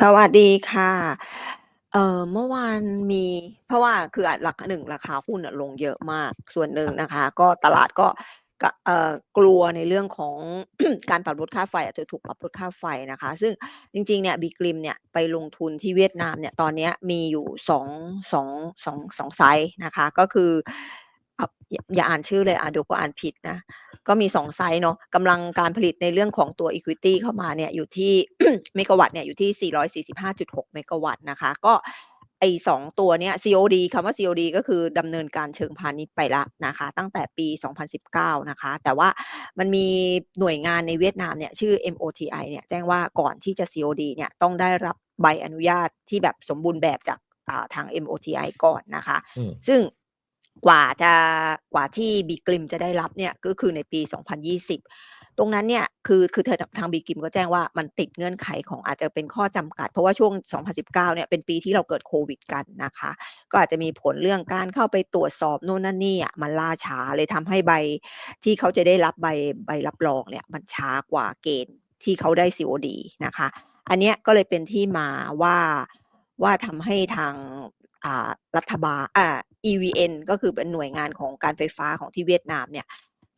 สวัสดีค่ะ เอ่อ เมื่อวานมี เพราะว่าคืออะหลัก 1 ราคาหุ้นอะลงเยอะมาก ส่วนหนึ่งนะคะ ก็ตลาดก็กเอ่อ กลัวในเรื่องของ การปรับลดค่าไฟ อาจจะถูกปรับลดค่าไฟนะคะ ซึ่งจริง ๆ เนี่ย BGRIM เนี่ย ไปลงทุนที่เวียดนามเนี่ย ตอนเนี้ยมีอยู่ 2 2 2 2 ไซซ์นะคะ ก็คือ ออย่าอย่าอ่านชื่อเลยอ่านเดี๋ยวกลัวอ่านผิดนะ ก็มี2ไซซ์เนาะกำลังการผลิตในเรื่องของตัว Equity เข้ามาเนี่ยอยู่ที่เมกะวัตต์เนี่ยอยู่ที่ 445.6 เมกะวัตต์นะคะ ก็ไอ้2ตัวเนี้ย COD คำว่า COD ก็คือดำเนินการเชิงพาณิชย์ไปแล้วนะคะ ตั้งแต่ปี 2019 นะคะ แต่ว่ามันมีหน่วยงานในเวียดนามเนี่ยชื่อ MOTI เนี่ยแจ้งว่าก่อนที่จะ COD เนี่ยต้องได้รับใบอนุญาตที่แบบสมบูรณ์แบบจากอ่าทาง MOTI ก่อนนะคะอืมซึ่ง กว่าจะกว่าที่ BGRIM จะได้รับเนี่ยก็คือในปี 2020 ตรงนั้นเนี่ยคือคือเธอทาง BGRIM ก็แจ้งว่ามันติดเงื่อนไขของอาจจะเป็นข้อจำกัด เพราะว่าช่วง 2019 เนี่ยเป็นปีที่เราเกิดโควิดกันนะคะ ก็อาจจะมีผลเรื่องการเข้าไปตรวจสอบนู่นนั่นนี่อะมันล่าช้าเลยทำให้ใบที่เขาจะได้รับใบใบรับรองเนี่ยมันช้ากว่าเกณฑ์ที่เขาได้ COD นะคะ อันเนี้ยก็เลยเป็นที่มาว่าว่าทำให้ทางรัฐบาลอ่า EVN ก็คือเป็นหน่วยงานของการไฟฟ้าของที่เวียดนามเนี่ย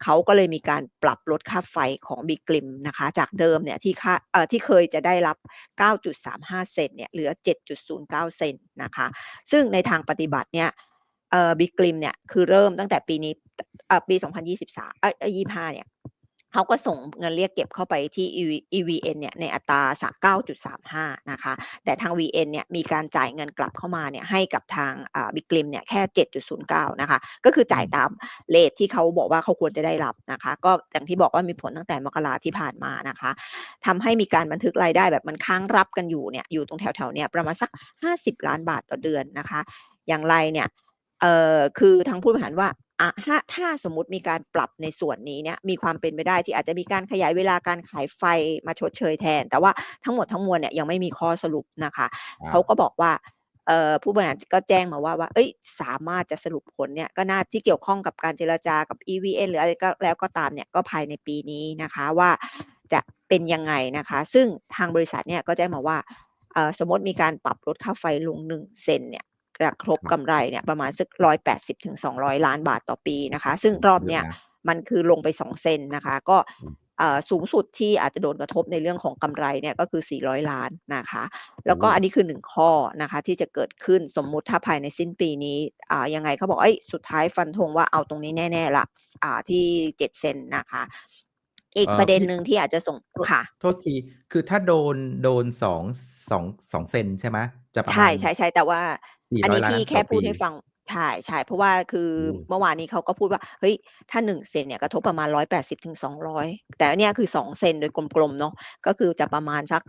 เขาก็เลยมีการปรับลดค่าไฟของบิกลิมนะคะ จากเดิมเนี่ยที่ค่าเอ่อที่เคยจะได้รับ 9.35 เซนเนี่ยเหลือ 7.09 เซนนะคะ ซึ่งในทางปฏิบัติเนี่ยเอ่อบิกลิมเนี่ยคือเริ่มตั้งแต่ปีนี้เอ่อปี 2023เอ๊ยเอ๊ย25เนี่ย เขาก็ส่งเงินเรียกเก็บเข้าไปที่ EV EVN เนี่ยในอัตราสะ9.35 นะคะ แต่ทาง VN เนี่ยมีการจ่ายเงินกลับเข้ามาเนี่ยให้กับทางอ่า BGRIM เนี่ยแค่ 7.09 นะคะ ก็คือจ่ายตามเรตที่เขาบอกว่าเขาควรจะได้รับนะคะ ก็อย่างที่บอกว่ามีผลตั้งแต่มกราที่ผ่านมานะคะทำให้มีการบันทึกรายได้แบบมันค้างรับกันอยู่เนี่ยอยู่ตรงแถวๆเนี้ยประมาณสัก 50 ล้านบาทต่อเดือนนะคะ อย่างไรเนี่ยเอ่อคือทางผู้บริหารว่า อะถ้าถ้าสมมุติมีการปรับในส่วนนี้เนี่ยมีความเป็นไปได้ที่อาจจะมีการขยายเวลาการขายไฟมาชดเชยแทน แต่ว่าทั้งหมดทั้งมวลเนี่ยยังไม่มีข้อสรุปนะคะครัเขาบก็บอกว่าเอ่อผู้บริหารก็แจ้งมาว่าว่าเฮ้ย สามารถจะสรุปผลเนี่ยก็น่าที่เกี่ยวข้องกับการเจรจากับ EVN หรืออะไรก็แล้วก็ตามเนี่ยก็ภายในปีนี้นะคะว่าจะเป็นยังไงนะคะ ซึ่งทางบริษัทเนี่ยก็แจ้งมาว่าเอ่อสมมุติมีการปรับลดค่าไฟลง1เซนต์เนี่ย กระทบครับกำไรเนี่ยประมาณสัก180-200ล้านบาทต่อปีนะคะ ซึ่งโอ้รโฮอบเยเนี้อะยนะมันคือลงไป2เซนต์นะคะ ก็อืมเอ่อสูงสุดที่อาจจะโดนกระทบในเรื่องของกำไรเนี่ยก็คือ 400 ล้านนะคะ แล้โอ้วก็อันนี้คือ1ข้อนะคะที่จะเกิดขึ้นสมมุติถ้าภายในสิ้นปีนี้อ่ายังไงเขาบอกเฮ้ยสุดท้ายฟันธงว่าเอาตรงนี้แน่ๆแล้วสอ่าที่7เซนต์นะคะ อีกเอ่อประเด็นพี่หนึ่งที่อาจจะส่งโทษค่ะ โทษที คือถ้าโดนโดน2 2 2เซนต์ใช่ไหม?จะประใชมาณ่ๆๆแต่ว่า อันนี้400ล้าพี่นแคต่่อพูปีดให้ฟัง ใช่ๆเพราะว่าคือโอ้เมื่อวานนี้เขาก็พูดว่า เฮ้ย ถ้า 1 เซนต์เนี่ย กระทบประมาณ 180-200 แต่อันเนี้ยคือ 2 เซนต์โดยกลม ๆ เนาะ ก็คือจะประมาณสัก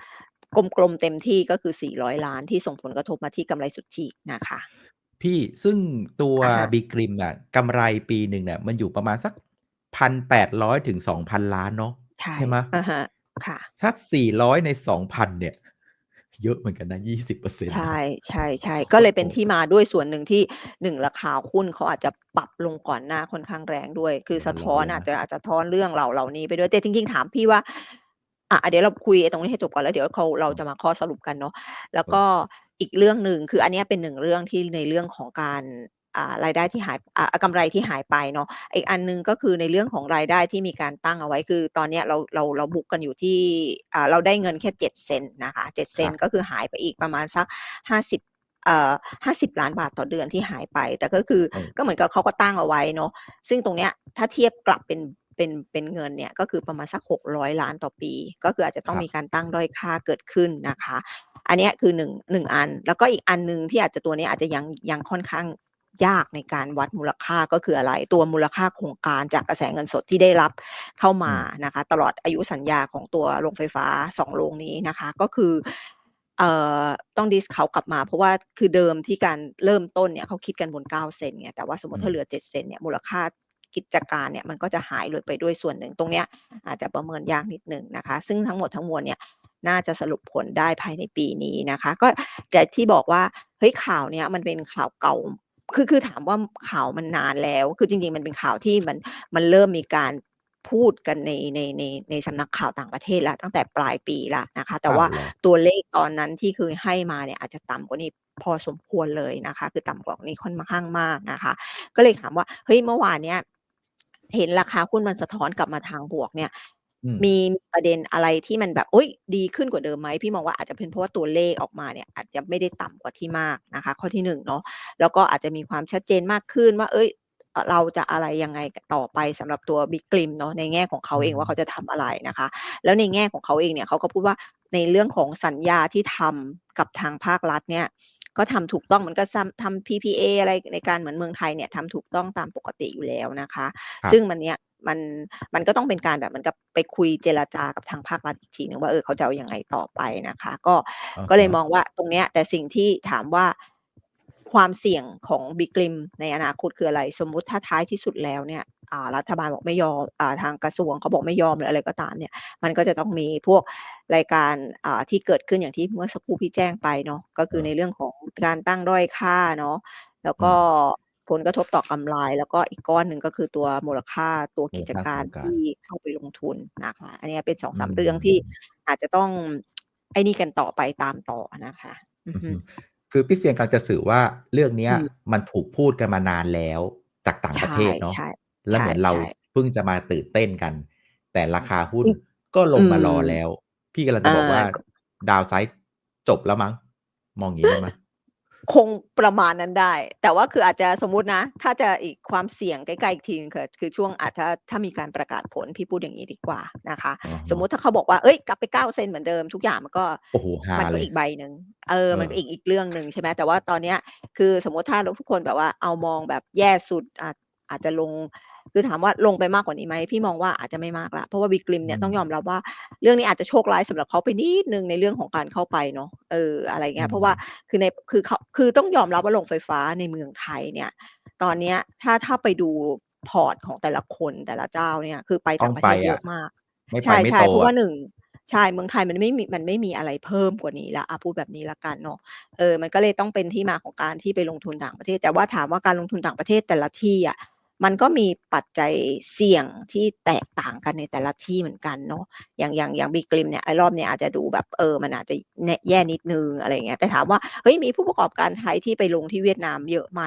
กลม ๆ เต็มที่ ก็คือ 400ล้านที่ส่งผลกระทบมาที่กำไรสุทธินะคะ พี่ ซึ่งตัวอะฮะ BGRIM อะ กำไรปีหนึ่งเนี่ย มันอยู่ประมาณสัก 1,800 ถึง 2,000 ล้านเนาะ ใช่ ใช่ไหม?อะฮะ ค่ะ ถ้า 400 ใน 2,000 เนี่ย เยอะเหมือนกันนะ20%ใช่ๆๆก็เลยเป็นโอ้โฮที่มาด้วยส่วนหนึ่งที่1ราคาหุ้นเขาอาจจะปรับลงก่อนหน้าค่อนข้างแรงด้วย คือสะท้อนลงอาจนะจะอาจจะท้อนเรื่องเหล่าเหล่านี้ไปด้วยแต่จริงๆถามพี่ว่าอะเดี๋ยวเราคุยไอ้ตรงนี้ให้จบก่อนแล้วเดี๋ยวเขาเราจะมาข้อสรุปกันเนาะแล้วก็อีกเรื่องหนึ่งคืออันเนี้ยเป็น1เรื่องที่ในเรื่องของการอ่า รายได้ที่หายอ่ากำไรที่หายไปเนาะอีกอันหนึ่งก็คือในเรื่องของรายได้ที่มีการตั้งเอาไว้คือ ตอนเนี้ยเราเราเราบุ๊กกันอยู่ที่อ่าเราได้เงินแค่7เซนต์นะคะ7เซครันบต์ก็คือหายไปอีกประมาณสัก50เอ่อ50ล้านบาทต่อเดือนที่หายไป แต่ก็คือเออก็เหมือนกับเขาก็ตั้งเอาไว้เนาะซึ่งตรงเนี้ยถ้าเทียบกลับเป็นเป็นเป็นเงินเนี่ยก็คือประมาณสัก 600 ล้านต่อปี ก็คืออาจจะต้อคงรับมีการตั้งด้อยค่าเกิดขึ้นนะคะ อันเนี้ยคือ1 1อัน แล้วก็อีกอันหนึ่งที่อาจจะตัวนี้อาจจะยังยังค่อนข้าง ยากในการวัดมูลค่าก็คืออะไร ตัวมูลค่าโครงการจากกระแสเงินสดที่ได้รับเข้าอืมามนะคะ ตลอดอายุสัญญาของตัวโรงไฟฟ้า2โรงนี้นะคะ ก็คือเอ่อต้องดิสเคานต์กลับมา เพราะว่าคือเดิมที่การเริ่มต้นเนี่ยเขาคิดกันบน 9 เซนต์ไงแต่ว่าสมมุอืติถ้าเหลือ 7 เซนต์เนี่ยมูลค่ากิจการเนี่ยมันก็จะหายเลยไปด้วยส่วนหนึ่งตรงเนี้ยอาจจะประเมินยากนิดหนึ่งนะคะ ซึ่งทั้งหมดทั้งมวลเนี่ยน่าจะสรุปผลได้ภายในปีนี้นะคะ ก็แต่ที่บอกว่าเฮ้ยข่าวเนี้ยมันเป็นข่าวเก่า คือคือถามว่าข่าวมันนานแล้ว คือจริง ๆ มันเป็นข่าวที่มันมันเริ่มมีการพูดกันในในในในสำนักข่าวต่างประเทศแล้วตั้งแต่ปลายปีแล้วนะคะ แต่อ้าวว่าเหรอตัวเลขตอนนั้นที่คือให้มาเนี่ยอาจจะต่ำกว่านี้พอสมควรเลยนะคะ คือต่ำกว่านี้ค่อนข้างมากนะคะ ก็เลยถามว่าเฮ้ยเมื่อวานเนี้ยเห็นราคาหุ้นมันสะท้อนกลับมาทางบวกเนี่ยอื มมีประเด็นอะไรที่มันแบบโอ๊ยดีขึ้นกว่าเดิมไหมพี่มองว่าอาจจะเป็นเพราะว่าตัวเลขออกมาเนี่ยอาจจะไม่ได้ต่ำกว่าที่มากนะคะ ข้อที่หนึ่งเนาะแล้วก็อาจจะมีความชัดเจนมากขึ้นว่า เอ้ยเอ่อเราจะอะไรยังไงต่อไปสำหรับตัว Big Glim เนาะในแง่ของเขาอืเองมว่าเขาจะทำอะไรนะคะ แล้วในแง่ของเขาเองเนี่ยเขาก็พูดว่าในเรื่องของสัญญาที่ทำกับทางภาครัฐเนี่ยก็ทำถูกต้องเหมือนกับทำทำ PPA อะไรในการเหมือนเมืองไทยเนี่ยทำถูกต้องตามปกติอยู่แล้วนะคะครับซึ่งมันเนี่ย มันมันก็ต้องเป็นการแบบเหมือนกับไปคุยเจรจากับทางภาครัฐอีกทีหนึ่งว่าเออเขาจะเอายังไงต่อไปนะคะ ก็อะก็เลยฮะมองว่าตรงเนี้ยแต่สิ่งที่ถามว่าความเสี่ยงของ Big Glim ในอนาคตคืออะไร สมมุติถ้าท้ายที่สุดแล้วเนี่ยอ่ารัฐบาลบอกไม่ยอมอ่าทางกระทรวงเขาบอกไม่ยอมหรืออะไรก็ตามเนี่ย มันก็จะต้องมีพวกรายการอ่าที่เกิดขึ้นอย่างที่เมื่อสักครู่พี่แจ้งไปเนาะก็คือเออในเรื่องของการตั้งด้อยค่าเนาะแล้วอืก็ม ผลกระทบต่อกำไร แล้วก็อีกก้อนหนึ่งก็คือตัวมูลค่าตัวมูกิลจค่าการโครงการที่เข้าไปลงทุนนะคะอันเนี้ยเป็นอื2-3เรื่องที่มอาจจะต้องไอ้นี่กันต่อไปตามต่อนะคะอืออือฮึฮึคือพี่เซียนกำลังจะสื่อว่าเรื่องเนี้อืยมมันถูกพูดกันมานานแล้วจากต่างใชประเท่ศเนาะๆแล้วเหมือนเราใช่ๆเพิ่งจะมาตื่นเต้นกัน แต่ราคาหุ้อืนมก็ลอืงมารอมแล้ว พี่กำลังอาจะบอกว่าก็ downside จบแล้วมั้ง มองงี้ได้ไหม? คงประมาณนั้นได้ แต่ว่าคืออาจจะสมมุตินะ ถ้าจะอีกความเสี่ยงใกล้ๆอีกทีหนึ่งคือคือช่วงอาจถ้าถ้ามีการประกาศผลพี่พูดอย่างงี้ดีกว่านะคะอะสมฮะมุติถ้าเขาบอกว่าเฮ้ยกลับไป9เซนต์เหมือนเดิมทุกอย่างมันก็โอ้โฮฮามันเลก็ยอีกใบหนึ่งเออเอมันก็ออีกอีกเรื่องหนึ่งใช่ไหมแต่ว่าตอนเนี้ยคือสมมุติถ้าเราทุกคนแบบว่าเอามองแบบแย่สุดอาจอาจจะลง คือถามว่าลงไปมากกว่านี้ไหมพี่มองว่าอาจจะไม่มากแล้วเพราะว่า Big Glim อืเนี่ยต้องยอมมรับว่าเรื่องนี้อาจจะโชคร้ายสำหรับเขาไปนิดหนึ่งในเรื่องของการเข้าไปเนาะเอออะไรอืเงี้ยเพราะว่ามคือในคือเขาคือต้องยอมรับว่าโรงไฟฟ้าในเมืองไทยเนี่ย ตอนเนี้ยถ้าถ้าไปดูพอร์ตของแต่ละคนแต่ละเจ้าเนี่ยคือไปต้ต่าองงประไปเทศเยอะอะมากไม่ใไปไม่ช่โตๆเพราะอว่า1ใช่เมืองไทยมันไม่มีมันไม่มีอะไรเพิ่มกว่านี้แล้วอะพูดแบบนี้แล้วกันเนาะเออมันก็เลยต้องเป็นที่มาของการที่ไปลงทุนต่างประเทศ แต่ว่าถามว่าการลงทุนต่างประเทศแต่ละที่อะ มันก็มีปัจจัยเสี่ยงที่แตกต่างกันในแต่ละที่เหมือนกันเนาะอย่างอย่างอย่างบีกริมเนี่ยไอ้รอบเนี่ยอาจจะดูแบบเออมันอาจจะแย่นิดนึงอะไรเงี้ยแต่ถามว่าเฮ้ยมีผู้ประกอบการไทยที่ไปลงที่เวียดนามเยอะไหม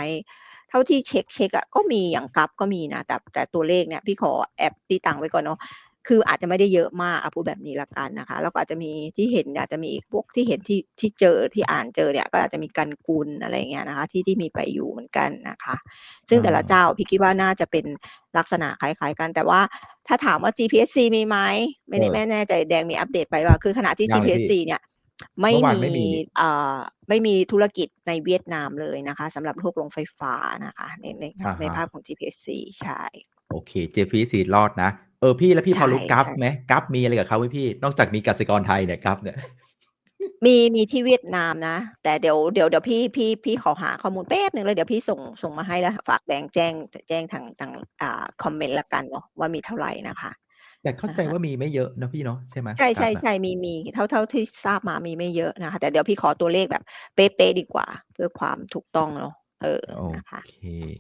เท่าที่เช็คเช็คอะก็มีอย่างกับก็มีนะแต่แต่ตัวเลขเนี่ยพี่ขอแอบตีตังไว้ก่อนเนาะ คืออาจจะไม่ได้เยอะมากอะพูดแบบนี้แล้วกันนะคะ แล้วก็อาจจะมีที่เห็นอาจจะมีพวกที่เห็นที่ที่เจอที่อ่านเจอเนี่ย ก็อาจจะมีกันกุลอะไรอย่างเงี้ยนะคะ ที่ที่มีไปอยู่เหมือนกันนะคะ ซึ่งแต่ละอาเจ้าพี่คิดว่าน่าจะเป็นลักษณะคล้ายๆกัน แต่ว่าถ้าถามว่า GPSC มีไหมไม่เแน่ออไม่แน่ใจแดงมีอัปเดตไปเปล่า คือขณะที่ยังเลยพี่ GPSC เนี่ยไม่เมื่อวานมีไม่มีนี่อ่าไม่มีธุรกิจในเวียดนามเลยนะคะสำหรับพวกโรงไฟฟ้านะคะ ในในอะในฮะภาพของ GPSC ใช่ โอเค JPSC รอดนะ เออพี่แล้วพี่ใชพอรู้กั๊ป่ๆไหม?กั๊ปมีอะไรกับเขาไหมพี่ นอกจากมีกสิกรไทยเนี่ยกั๊ปเนี่ยมีมีที่เวียดนามนะ แต่เดี๋ยวเดี๋ยวเดี๋ยวพี่พี่พี่ขอหาข้อมูลแป๊บหนึ่งแล้วเดี๋ยวพี่ส่งส่งมาให้แล้วฝากแดงแจ้งจแจ้งทางทางอ่าคอมเมนต์แล้วกันเนาะว่ามีเท่าไรนะคะแต่เข้าอะใจฮะว่ามีไม่เยอะเนาะพี่เนาะใช่ไหมใชกั๊ปอะ?่ๆๆมีมีเท่าเท่าที่ทราบมามีไม่เยอะนะคะแต่เดี๋ยวพี่ขอตัวเลขแบบเป๊ะๆดีกว่า เพื่อความถูกต้องเนาะ เออ โอนะคะ เค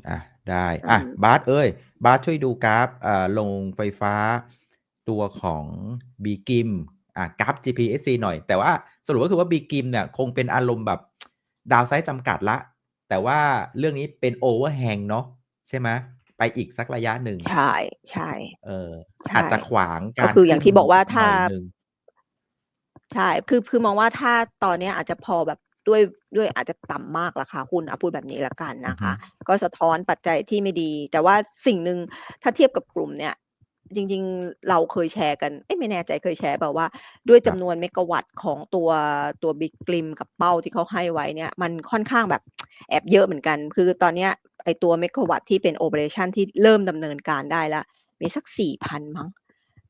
อะได้ อือะม บาสเอยบาสช่วยดูกราฟอ่าโรงไฟฟ้าตัวของ Bgim อ่ากราฟ GPSC หน่อย แต่ว่าสรุปก็คือว่า Bgim เนี่ย คงเป็นอารมณ์แบบ downside จำกัดแล้วแต่ว่าเรื่องนี้เป็น overhang เนาะใช่ไหมไปอีกสักระยะหนึ่ง ใช่เออๆใชอาจจะ่ขวางก็การคืออขย่าึ้งนที่บอกว่าถ้าหน่อยหนึ่ง ใช่ คือ คือมองว่าถ้าตอนเนี้ยอาจจะพอแบบ ด้วยด้วยอาจจะต่ำมากราคาหุ้นอะพูดแบบนี้แล้วกันอืนะอคฮึะก็สะท้อนปัจจัยที่ไม่ดี แต่ว่าสิ่งหนึ่งถ้าเทียบกับกลุ่มเนี่ยจริงๆ เราเคยแชร์กัน เอ๊ะไม่แน่ใจเคยแชร์เปล่าว่า ด้วยคจำรับนวนเมกะวัตต์ของตัวตัว Big Glim กับเป้าที่เขาให้ไว้เนี่ย มันค่อนข้างแบบแอบเยอะเหมือนกัน คือตอนเนี้ยไอ้ตัวเมกะวัตต์ที่เป็นโอเปอเรชันที่เริ่มดำเนินการได้แล้วมีสัก4,000มั้ง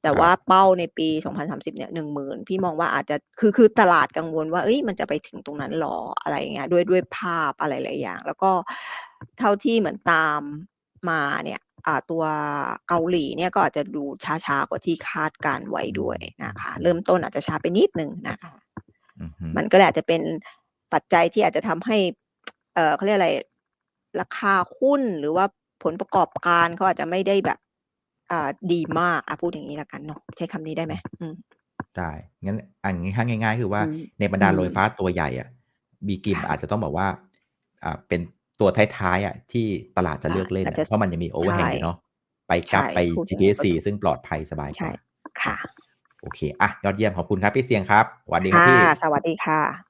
แต่ครว่าับเป้าในปี 2030 เนี่ย10,000พี่มองว่าอาจจะคือคือตลาดกังวลว่าเฮ้ยมันจะไปถึงตรงนั้นเหรออะไรอย่างเงี้ยด้วยด้วยภาพอะไรหลายอย่าง แล้วก็เท่าที่เหมือนตามมาเนี่ยอ่าตัวเกาหลีเนี่ยก็อาจจะดูช้าๆกว่าที่คาดการณ์ไว้อืด้วยมนะคะอืเริ่มมต้นอาจจะช้าไปนิดหนึ่งนะคะอือฮึมันก็เลยอาจจะเป็นปัจจัยที่อาจจะทำให้ เอ่อเขาเรียกอะไร ราคาหุ้นหรือว่าผลประกอบการเขาอาจจะไม่ได้แบบ อ่าดีมากอะพูดอย่างนี้แล้วกันเนาะใช้คำนี้ได้ไหมอืม ได้ งั้นอันนี้ถ้าง่าย ๆ คือว่าอืมในบรรดาอืมโรงไฟฟ้าตัวใหญ่อะบีกิมค่ะอาจจะต้องบอกว่าอ่า เป็นตัวท้ายๆอะที่ตลาดจะเลือกเล่นอาจอะจะเพราะมันยังมีโอเวอร์แฮงใช่อยู่เนาะไปกับใช่ไป พูดอย่างนี้ก็ GPSC ถูกซึ่งปลอดภัยสบายกใช่ว่า ค่ะ โอเค อะ ยอดเยี่ยมขอบคุณครับ พี่เสียงครับสวัสดีครับค่ะ พี่สวัสดีค่ะ